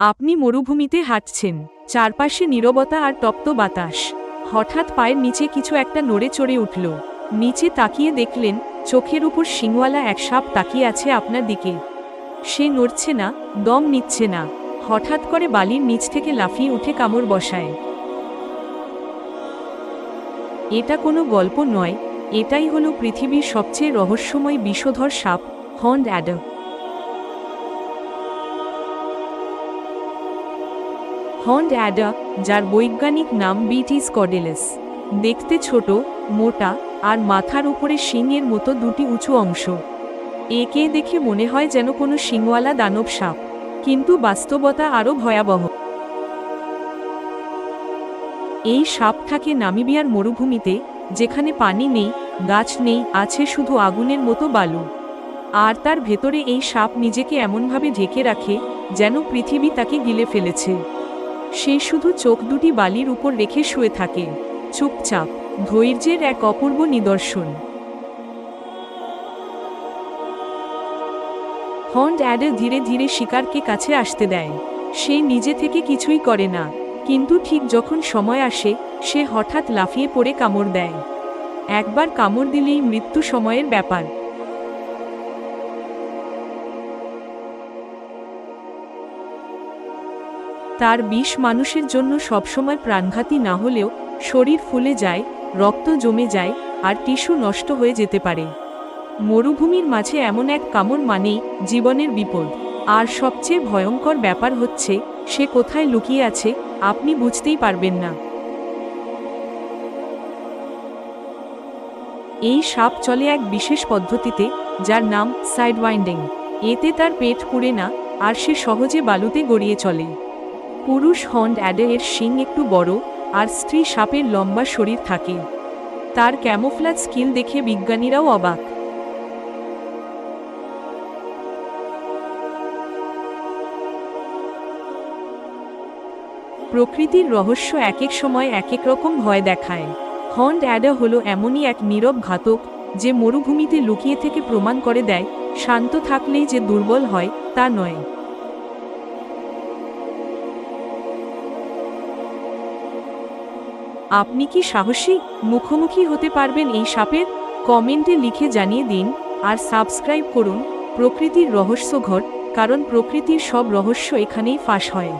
আপনি মরুভূমিতে হাঁটছেন, চারপাশে নীরবতা আর তপ্ত বাতাস। হঠাৎ পায়ের নিচে কিছু একটা নড়ে চড়ে উঠল। নিচে তাকিয়ে দেখলেন, চোখের উপর শিংওয়ালা এক সাপ তাকিয়ে আছে আপনার দিকে। সে নড়ছে না, দম নিচ্ছে না। হঠাৎ করে বালির নিচ থেকে লাফিয়ে উঠে কামড় বসায়। এটা কোনো গল্প নয়, এটাই হলো পৃথিবীর সবচেয়ে রহস্যময় বিষধর সাপ, হন্ড অ্যাডাম। হন্ড অ্যাডা, যার বৈজ্ঞানিক নাম বিটিস কডেলেস দেখতে ছোট, মোটা, আর মাথার উপরে শিংয়ের মতো দুটি উঁচু অংশ। একে দেখে মনে হয় যেন কোনো শিংওয়ালা দানব সাপ, কিন্তু বাস্তবতা আরও ভয়াবহ। এই সাপ থাকে নামিবিয়ার মরুভূমিতে, যেখানে পানি নেই, গাছ নেই, আছে শুধু আগুনের মতো বালু। আর তার ভেতরে এই সাপ নিজেকে এমনভাবে ঢেকে রাখে, যেন পৃথিবী তাকে গিলে ফেলেছে। সে শুধু চোখ দুটি বালির উপর রেখে শুয়ে থাকে। চুপচাপ, ধৈর্যের এক অপূর্ব নিদর্শন। হন্ড অ্যাডে ধীরে ধীরে শিকারকে কাছে আসতে দেয়। সে নিজে থেকে কিছুই করে না, কিন্তু ঠিক যখন সময় আসে, সে হঠাৎ লাফিয়ে পড়ে কামড় দেয়। একবার কামড় দিলেই মৃত্যু সময়ের ব্যাপার। তার বিষ মানুষের জন্য সবসময় প্রাণঘাতী না হলেও শরীর ফুলে যায়, রক্ত জমে যায় আর টিস্যু নষ্ট হয়ে যেতে পারে। মরুভূমির মাঝে এমন এক কামড় মানেই জীবনের বিপদ। আর সবচেয়ে ভয়ঙ্কর ব্যাপার হচ্ছে, সে কোথায় লুকিয়ে আছে, আপনি বুঝতেই পারবেন না। এই সাপ চলে এক বিশেষ পদ্ধতিতে, যার নাম সাইডওয়াইন্ডিং। এতে তার পেট পুড়ে না, আর সে সহজে বালুতে গড়িয়ে চলে। পুরুষ হন্ড অ্যাডে এর শিং একটু বড়, আর স্ত্রী সাপের লম্বা শরীর থাকে। তার ক্যামোফ্লাজ স্কিল দেখে বিজ্ঞানীরাও অবাক। প্রকৃতির রহস্য এক এক সময় এক এক রকম ভয় দেখায়। হন্ড অ্যাডা হলো এমনই এক নীরব ঘাতক, যে মরুভূমিতে লুকিয়ে থেকে প্রমাণ করে দেয়, শান্ত থাকলেই যে দুর্বল হয়, তা নয়। আপনি কি সাহসী? মুখোমুখি হতে পারবেন এই সাপের? কমেন্টে লিখে জানিয়ে দিন আর সাবস্ক্রাইব করুন প্রকৃতির রহস্য ঘর, কারণ প্রকৃতির সব রহস্য এখানেই ফাঁস হয়।